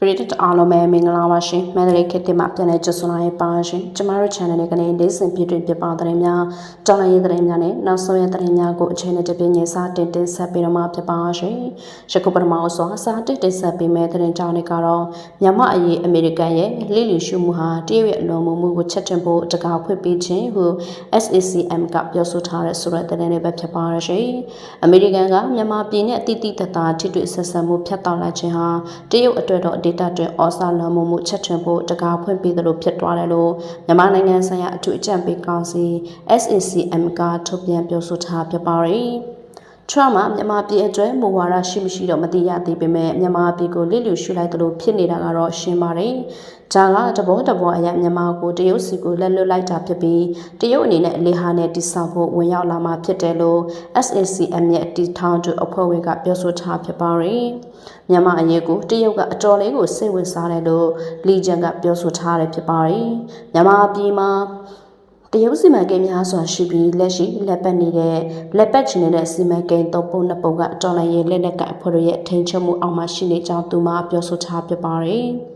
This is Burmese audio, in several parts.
ပရိသတ်အားလုံးပဲမင်္ဂလာပါရှင်မန္တလေးခေတ်တင်မှာပြန်လည်ကြိုဆိုလာရပါရှင်ကျမတို့ channel လေးကနေနေ့စဉ်ပြည့်တွင်ပြပါတဲ့များကြောင်းလိုက်ရေးတဲ့များနဲ့နောက်ဆုံးရတဲ့များကိုအချိန်နဲ့တပြည့်ညစာတင်တင်ဆက်ပြီးတော့မှဖြစ်ပါရှင်ယခုပထမအစွာစာတင်တင်ဆက်ပေးမယ့်တဲ့ကြောင်းလေးကတော့မြန်မာအရေးအမေရိကန်ရဲ့လိလူရှုမှုဟာတရုတ်ရဲ့အလွန်မှုမှုကိုချက်တင်ဖို့တကာဖွင့်ပေးခြင်းဟု SACM ကပြောဆိုထားတဲ့ဆိုတဲ့တဲ့လေးပဲဖြစ်ပါရှင်အမေရိကန်ကမြန်မာပြည်နဲ့အတိအကျတသားထိတွေ့ဆက်ဆံမှုဖြတ်တောက်လိုက်ခြင်းဟာတရုတ်အတွက်တော့ဒေတာတွင်ဩစာလွန်မှုမှုချက်ထွင်ဖို့တကားဖွင့်ပေးသလိုဖြစ်သွားတယ်လို့မြန်မာနိုင်ငံဆိုင်ရာအထူးအကြံပေးကောင်စီ SACM ကထုတ်ပြန်ပြောဆိုထားပြပါတယ် ထရမမြန်မာပြည်အတွက်မူဝါဒရှိမရှိတော့မသိရသေးပေမဲ့မြန်မာပြည်ကိုလစ်လျူရှုလိုက်သလိုဖြစ်နေတာကတော့ရှင်းပါတယ်။ဂျာကတဘောတဘောအရမြန်မာကိုတရုတ်စီကိုလက်လွတ်လိုက်တာဖြစ်ပြီးတရုတ်အနေနဲ့အလေးဟာနဲ့တိစောက်ဖို့ဝင်ရောက်လာမှာဖြစ်တယ်လို့ SACM ရဲ့တီထောင်သူအဖွဲ့ဝင်ကပြောဆိုထားဖြစ်ပါတယ်။မြန်မာအရေးကိုတရုတ်ကအတော်လေးကိုစိတ်ဝင်စားတယ်လို့လီဂျန်ကပြောဆိုထားတယ်ဖြစ်ပါတယ်။မြန်မာပြည်မှာတ ရုတ်စီမံကိန်းများစွာရှိပြီးလက်ရှိလက်ပတ်နေတဲ့လက်ပတ်ချင်နေတဲ့စီမံကိန်းသုံးပုံနှစ်ပုံကတော်လိုင်းရဲ့လက်နက်ကအဖွဲ့တို့ရဲ့ထိန်ချုပ်မှုအောက်မှာရှိနေကြောင်းသူမပြောဆိုထားပြပါတယ်။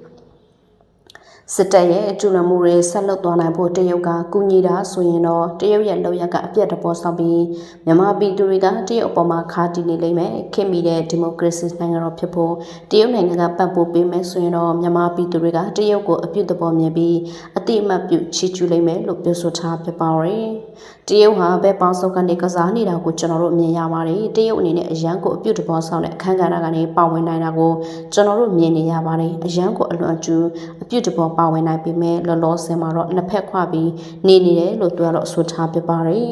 စစ်တပ်ရဲ့ကျူးလွန်မှုတွေဆက်လုပ်သွားနိုင်ဖို့တရုတ်ကကူညီတာဆိုရင်တော့တရုတ်ရဲ့လောက်ရကအပြတ်တပေါ်ဆောင်ပြီးမြန်မာပြည်သူတွေကတရုတ်အပေါ်မှာခါတီးနေလိမ့်မယ်ခင်မိတဲ့ဒီမိုကရေစီနိုင်ငံတော်ဖြစ်ဖို့တရုတ်နိုင်ငံကပတ်ပို့ပေးမယ်ဆိုရင်တော့မြန်မာပြည်သူတွေကတရုတ်ကိုအပြစ်တပေါ်မြင်ပြီးအတိအမှတ်ပြုချီးကျူးလိမ့်မယ်လို့ပြောဆိုထားဖြစ်ပါတယ် တရုတ်ဟာဘက်ပေါင်းစုံကနေကစားနေတာကိုကျွန်တော်တို့မြင်ရပါတယ်တရုတ်အနေနဲ့အရန်ကိုအပြုတ်တပေါ်ဆောင်တဲ့အခန်းကဏ္ဍကနေပါဝင်နိုင်တာကိုကျွန်တော်တို့မြင်နေရပါတယ်အရန်ကိုအလွန်အကျူအပြုတ်တပေါ်ပါဝင်နိုင်ပေမဲ့လောလောဆယ်မှာတော့နှစ်ဖက်ခွပြီးနေနေတယ်လို့သူကတော့ဆိုထားပြပါတယ်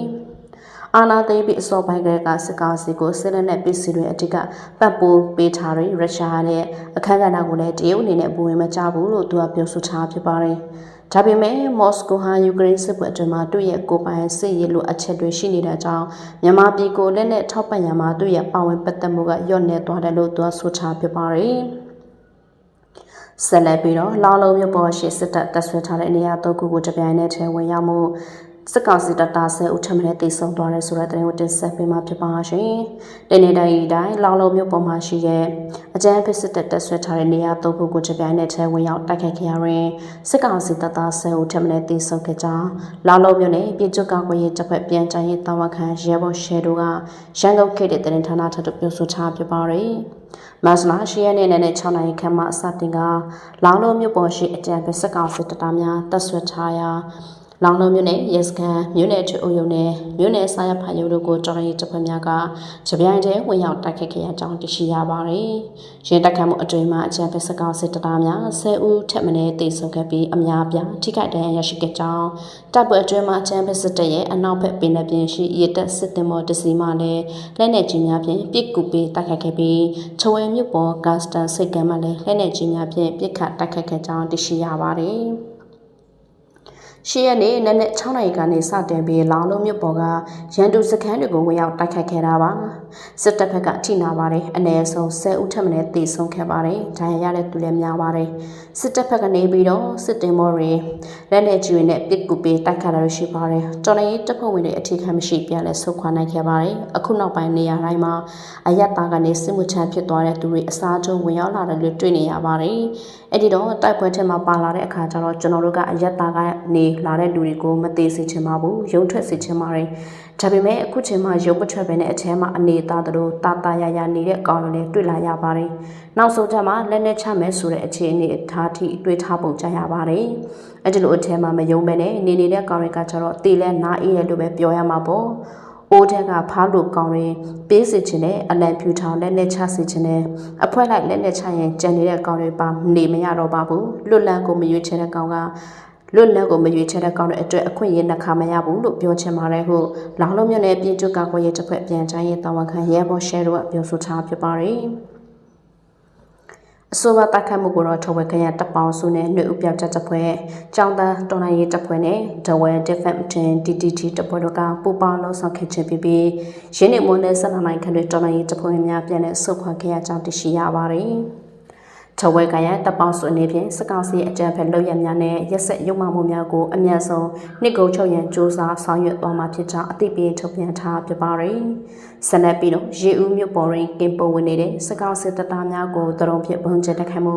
အာနာသိပြီးအစောပိုင်းကကစစ်ကားစီကိုစစ်လက်နဲ့ပစ္စည်းတွေအတိကပတ်ပိုးပေးထားတဲ့ရုရှားနဲ့အခမ်းကဏ္ဍကိုလည်းတရုတ်အနေနဲ့ဘဝင်မကြဘူးလို့သူကပြောဆိုထားဖြစ်ပါတယ်။ ဒါပေမဲ့မော်စကိုဟာယူကရိန်းစစ်ပွဲအတွင်းမှာသူ့ရဲ့ကိုယ်ပိုင်စစ်ရေးလိုအပ်ချက်တွေရှိနေတာကြောင့်မြန်မာပြည်ကိုလက်နဲ့ထောက်ပံ့ရမှာသူ့ရဲ့ပါဝင်ပတ်သက်မှုကညော့နေသွားတယ်လို့သူကဆိုထားဖြစ်ပါတယ်။ဆက်လက်ပြီးတော့လောင်လုံးမြို့ပေါ်ရှိစစ်တပ်တပ်ဆွဲထားတဲ့နေရာသုံးခုကိုတပြိုင်နက်တည်းဝင်ရောက်မှု စစ်ကောင်စီတပ်သားဆဲဦးထမနဲ့တိတ်ဆုံသွားတယ်ဆိုတဲ့သတင်းကိုတင်ဆက်ပေးမှာဖြစ်ပါရှင်။တနေ့တိုင်းတိုင်းလောင်လုံးမြို့ပေါ်မှာရှိတဲ့အကြမ်းဖက်စစ်တပ်တပ်ဆွဲထားတဲ့နေရာသုံးခုကိုတပြိုင်နက်တည်းဝင်ရောက်တိုက်ခိုက်ခဲ့ရရင်စစ်ကောင်စီတပ်သားဆဲဦးထမနဲ့တိတ်ဆုံခဲ့ကြောင်းလောင်လုံးမြို့နယ်ပြည်ချုပ်ကောက်ွယ်ရေးတပ်ဖွဲ့ပြန်ကြားရေးတာဝန်ခံရဲဘော်ရှယ်တို့ကရန်ကုန်ခေတ်တဲ့တင်ဌာနထပ်ပြောဆိုထားပြပါရယ်။မတ်လ10ရက်နေ့နဲ့6နိုင်ခန့်မှအစတင်ကလောင်လုံးမြို့ပေါ်ရှိအကြံဖက်စကောင်စစ်တပ်သားများတပ်ဆွဲထားရာ လောင်လုံးမြို့နယ်ရဲစခန်းမြို့နယ်ထွေအုပ်ရုံနဲ့မြို့နယ်စာရဖာရုံတို့ကိုတော်ရည်တပ်ဖွဲ့များကကြပြိုင်တည်းဝင်ရောက်တိုက်ခတ်ခဲ့ရကြောင်းသိရှိရပါတယ်။ရင်းတိုက်ခတ်မှုအတွင်းမှာအကြံဖက်စကောင်စစ်တပ်သားများ10ဦးထက်မနည်းတိစုံခဲ့ပြီးအများပြားထိခိုက်ဒဏ်ရာရရှိခဲ့ကြောင်းတပ်ပွဲအတွင်းမှာအကြံဖက်စစ်တပ်ရဲ့အနောက်ဘက်ပင်လယ်ပြင်ရှိရတပ်စစ်တင်မော်တစီမှလည်းလက်နက်ကြီးများဖြင့်ပစ်ကူပေးတိုက်ခတ်ခဲ့ပြီးချဝဲမြို့ပေါ်ဂတ်စတန်စိတ်ကမ်းမှလည်းလက်နက်ကြီးများဖြင့်ပစ်ခတ်တိုက်ခတ်ခဲ့ကြောင်းသိရှိရပါတယ်။ ရှေ့ရက်နေ့နက်နက်6နာရီကနေစတင်ပြီးလောင်လုံးမြို့ပေါ်ကရန်သူစခန်းတွေကိုဝင်ရောက်တိုက်ခိုက်ခဲ့တာပါ စစ်တပ်ဘက်ကထိနာပါတယ်အ ਨੇ ဆုံး10ဦးထက်မနည်းသေဆုံးခဲ့ပါတယ်ဒဏ်ရာရတဲ့သူလည်းများပါတယ်စစ်တပ်ဘက်ကနေပြီးတော့စစ်တင်မော်တွေလက်နက်ကြီးတွေနဲ့ပစ်ကူပေးတိုက်ခတ်ရရှိပါတယ်တော်လိုင်းရေးတပ်ဖွဲ့ဝင်တွေအထူးခံမရှိပြန်လဲဆုတ်ခွာနိုင်ခဲ့ပါတယ်အခုနောက်ပိုင်းနေရာတိုင်းမှာအယက်သားကနေစစ်မှုချမ်းဖြစ်သွားတဲ့သူတွေအစားထိုးဝင်ရောက်လာတယ်လို့တွေ့နေရပါတယ်အဲ့ဒီတော့တိုက်ပွဲထဲမှာပါလာတဲ့အခါကျတော့ကျွန်တော်တို့ကအယက်သားကနေလာတဲ့လူတွေကိုမသေးစေချင်ပါဘူးရုံထွက်စေချင်ပါတယ် ဒါပေမဲ့အခုချိန်မှာရုပ်ပထွက်ပဲနဲ့အထဲမှာအနေသားတို့တာတာရရနေတဲ့ကောင်တွေလည်းတွေ့လာရပါတယ်နောက်ဆုံးချက်မှာလက်နဲ့ချမယ်ဆိုတဲ့အခြေအနေအထားထိတွေးထားပုံကြရပါတယ်အဲ့ဒီလိုအထဲမှာမယုံပဲနဲ့နေနေတဲ့ကောင်တွေကကျတော့တေလဲနားအေးတယ်လို့ပဲပြောရမှာပေါ့အိုးထက်ကဖားလို့ကောင်းရင်ပေးစီခြင်းနဲ့အလံဖြူထောင်လက်နဲ့ချစီခြင်းနဲ့အဖွဲလိုက်လက်နဲ့ချရင်ကြံနေတဲ့ကောင်တွေပါနေမရတော့ပါဘူးလွတ်လန်းကိုမရွေးချယ်တဲ့ကောင်က လွတ်လပ်ကိုမရွေးချယ်တဲ့ကောင်းတဲ့အတွက်အခွင့်အရေးနှခါမရဘူးလို့ပြောချင်ပါတယ်ဟုလောင်လုံးမြို့နယ်ပြည်သူ့ကာကွယ်ရေးတပ်ဖွဲ့ပြန်ကြားရေးတာဝန်ခံရဲဘော်ရှယ်တို့ကပြောဆိုထားဖြစ်ပါတယ်အဆိုပါတိုက်ခတ်မှုကိုတော့ထော်ဝဲခရတပ်ပေါင်းစုနဲ့နှွေဥပြောက်ချက်တပ်ဖွဲ့ကျောင်းသားတော်နိုင်ရေးတပ်ဖွဲ့နဲ့ဒဝဲ Defense Team DTT တပ်ဖွဲ့တို့ကပူးပေါင်းလှုပ်ဆောင်ခဲ့ခြင်းဖြစ်ပြီးရင်းနှီးမွန်းတဲ့ဆက်နနိုင်ခန့်တွေတော်နိုင်ရေးတပ်ဖွဲ့များပြန်လည်ဆုတ်ခွာခဲ့ရကြောင်းသိရှိရပါတယ်။ ထဝဲကရတပ်ပေါင်းစုအနေဖြင့်စကောက်စီအကြံဖက်လုပ်ရများနဲ့ရက်ဆက်ရုံမှမှုများကိုအမြန်ဆုံးနှစ်ကုချုပ်ရန်စ조사ဆောင်ရွက်သွားမှာဖြစ်ကြောင်းအသိပေးထုတ်ပြန်ထားပြပါရယ်။ဆက်လက်ပြီးတော့ရေဦးမြို့ပေါ်တွင်ကင်ပိုဝင်နေတဲ့စကောက်စစ်တပ်သားများကိုတရုံဖြစ်ဘုံကျတက်ခိုင်မှု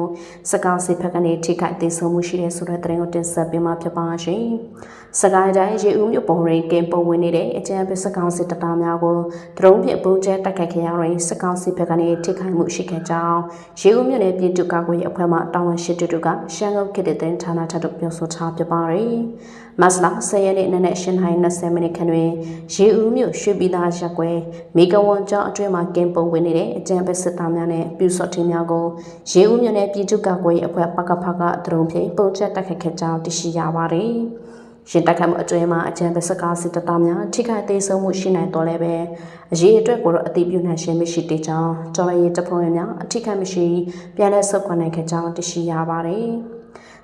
စကောက်စစ်ဖက်ကနေထိခိုက်ဒေဆုံးမှုရှိတဲ့ဆိုတဲ့သတင်းကိုတင်ဆက်ပေးမှာဖြစ်ပါရှင်။စကိုင်းတိုင်းရေဦးမြို့ပေါ်တွင်ကင်ပိုဝင်နေတဲ့အကြံဖက်စကောက်စစ်တပ်သားများကိုတရုံဖြစ်ဘုံကျတက်ခိုက်ခဲ့ရရင်စကောက်စစ်ဖက်ကနေထိခိုက်မှုရှိခဲ့ကြောင်းရေဦးမြို့နယ်ပြည်သူ့ကာကွယ်ရေးအဖွဲ့မှတာဝန်ရှိသူတို့ကရှမ်းကုန်းခေတ်တဲ့တင်ဌာနထပ်တို့ပြောဆိုထားပြပါရယ်မတ်လ10ရက်နေ့နနက်8:20မိနစ်ခန့်တွင်ရေဦးမြို့ရွှေပြည်သားရက်ကွယ်မေကဝန်ကျောင်းအတွင်းမှာကင်ပုံဝင်နေတဲ့အကြံပေးစစ်သားများနဲ့ပြူစော့ထင်းများကိုရေဦးမြို့နယ်ပြည်သူ့ကာကွယ်ရေးအဖွဲ့ပကဖကဒရုံဖြင့်ပုံချက်တက်ခတ်ခဲ့ကြောင်းသိရှိရပါရယ် ရင်တက်ခတ်မှုအတွင်းမှာအကြံပေးစကားစစ်တပ်များထိခိုက်သေးဆုံးမှုရှိနိုင်တော်လဲပဲအရေးအတွက်ကိုတော့အတိပြုနိုင်ခြင်းမရှိသေးကြောင်းကျော်ရည်တပ်ဖွဲ့ဝင်များအထိခိုက်မရှိပြန်လည်ဆုတ်ခွာနိုင်ခဲ့ကြောင်းသိရှိရပါတယ်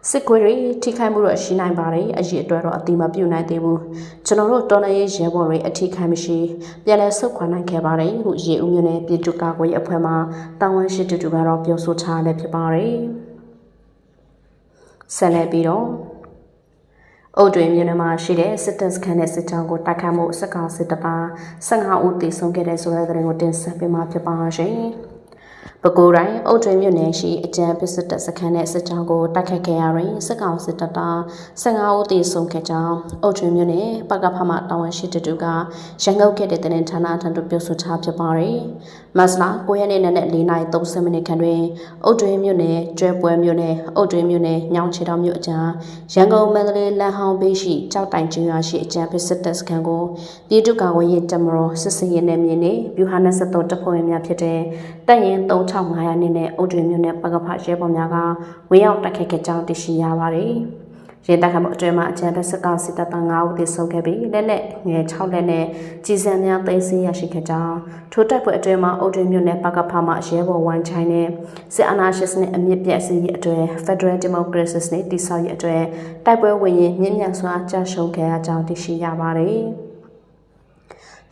စစ်ခွေးတွေထိခိုက်မှုတော့ရှိနိုင်ပါတယ်အရေးအတွက်တော့အတိမပြုနိုင်သေးဘူးကျွန်တော်တို့တော်နေရေးရဲဘော်တွေအထိခိုက်မရှိပြန်လည်ဆုတ်ခွာနိုင်ခဲ့ပါတယ်ဟုရေဦးမြို့နယ်ပြည်သူ့ကာကွယ်ရေးအဖွဲ့မှတာဝန်ရှိသူတို့ကတော့ပြောဆိုထားလည်းဖြစ်ပါတယ်ဆက်လက်ပြီးတော့ အုတ်တွင်မြို့နယ်မှာရှိတဲ့စစ်တပ်စခန်းနဲ့စစ်ကြောင်းကိုတိုက်ခတ်မှုစက်ကောင်စစ်တပါ15ဦးသေဆုံးခဲ့တဲ့ဆိုတဲ့သတင်းကိုတင်ဆက်ပေးမှာဖြစ်ပါရှင်။ပဲခူးတိုင်းအုတ်တွင်မြို့နယ်ရှိအကြံပစ္စတစခန်းနဲ့စစ်ကြောင်းကိုတိုက်ခတ်ခဲ့ရရင်စစ်ကောင်စစ်တပ်သား15ဦးသေဆုံးခဲ့ကြောင်းအုတ်တွင်မြို့နယ်ပကဖမတာဝန်ရှိသူတို့ကရန်ကုန်ခဲ့တဲ့တင်ဌာနထံသို့ပြောဆိုထားဖြစ်ပါတယ်။မတ်လ9ရက်နေ့နဲ့4:30မိနစ်ခန့်တွင်အုတ်တွင်မြို့နယ်ကျွဲပွဲမြို့နယ်အုတ်တွင်မြို့နယ်ညောင်ချေတောင်မြို့အကြားရန်ကုန်မန္တလေးလမ်းဟောင်းဘေးရှိကြောက်တိုင်ကျွန်းရွာရှိအကြံပစ္စတစခန်းကိုပြည်သူ့ကာကွယ်ရေးတပ်မတော်စစ်စင်ရေးနယ်မြေနှင့်ဗျူဟာ23တပ်ဖွဲ့ဝင်များဖြစ်တဲ့တပ်ရင်း3500နှစ်နဲ့အုတ်တွင်မြို့နယ်ပကဖရဲဘော်များကဝေရောက်တိုက်ခိုက်ခဲ့ကြောင်းသိရှိရပါတယ်။ရဲတပ်ခမှုအတွင်းမှာအကြံဖက်စကောက်စစ်တပ်သား9ဦးသေဆုံးခဲ့ပြီးလက်လက်ငယ်6လက်နဲ့ကြီးစံများသိမ်းဆည်းရရှိခဲ့ကြောင်းထိုတိုက်ပွဲအတွင်းမှာအုတ်တွင်မြို့နယ်ပကဖမှရဲဘော်ဝမ်ချိုင်းနဲ့စစ်အာဏာရှင်စနစ်အမြင့်ပြည့်စည်ရေးအတွဲ Federal Democracy နဲ့တိဆောက်ရေးအတွဲတိုက်ပွဲဝင်ရင်မြင့်မြတ်စွာကြာရှုံးခဲ့ရကြောင်းသိရှိရပါတယ်။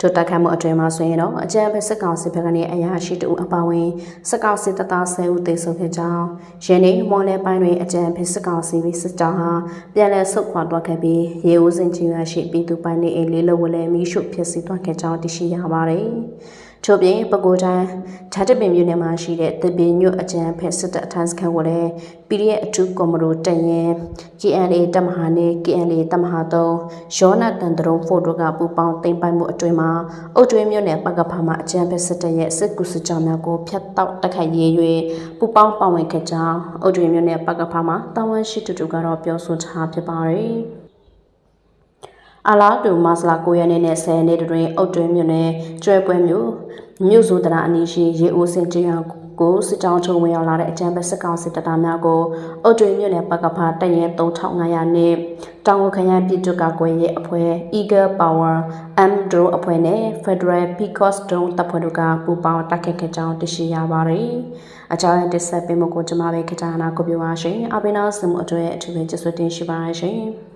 ထိုတက်ခတ်မှုအတွင်းမှာဆိုရင်တော့အကြံဖက်စစ်ကောင်စစ်ဘက်ကနေအရာရှိတူအပါဝင်စစ်ကောင်စစ်တပ်သား10ဦးသေဆုံးခဲ့ကြောင်းရင်းနေမွန်နယ်ပိုင်းတွင်အကြံဖက်စစ်ကောင်စီပြီးစစ်ကြောင်းဟာပြန်လည်ဆုတ်ခွာသွားခဲ့ပြီးရေဦးစင်ကြီးရရှိပြည်သူပိုင်းနေအိမ်လေးလုံးဝလဲမိရှုဖြစ်စီသွားခဲ့ကြောင်းသိရှိရပါတယ်။ ထို့ပြင်ပဲခူးတိုင်းဓာတ်တပင်မြို့နယ်မှာရှိတဲ့တပင်ညွတ်အကြံဖက်စစ်တပ်အထမ်းစခန်းကိုလည်း PDF အထူးကွန်မတိုတရင် KNA တမဟာနဲ့ KNA တမဟာ3ရောနာတန်တရုံဖိုတိုကပူပေါင်းတင်ပိုင်မှုအတွင်မှာအုတ်တွင်းမြို့နယ်ပကဖမှာအကြံဖက်စစ်တပ်ရဲ့စစ်ကူစစ်ကြောင်းများကိုဖျက်တောက်တက်ခိုက်ရေး၍ပူပေါင်းပါဝင်ခဲ့ကြောင်းအုတ်တွင်းမြို့နယ်ပကဖမှာတာဝန်ရှိသူတို့ကတော့ပြောဆိုထားဖြစ်ပါတယ်။ အလားတူမဆလာ9ရက်နေ့နဲ့10ရက်နေ့တွင်အုတ်တွင်းမြို့နယ်ကျွဲပွဲမြို့မြို့စုတရာအနီးရှိရေအိုးစင်ကျင်းကိုစစ်ကြောင်းထုံဝင်ရောက်လာတဲ့အကြံပေးစစ်ကောင်စစ်တပ်သားများကိုအုတ်တွင်းမြို့နယ်ပကဖတရင်3500နဲ့တောင်ကိုခရိုင်ပြည်သူ့ကာကွယ်ရေးအဖွဲ့ Eagle Power M Drone အဖွဲ့နဲ့ Federal Peacock Drone တပ်ဖွဲ့တို့ကပူးပေါင်းတိုက်ခတ်ခဲ့ကြောင်းသိရှိရပါတယ်။အကြောင်းရင်းတစ်ဆက်ပေးမှုကိုကျွန်မပဲခကြနာကိုပြောပါရှင်။အပိနာစမှုအတွေ့အထူးပဲကျေးဇူးတင်ရှိပါတယ်ရှင်။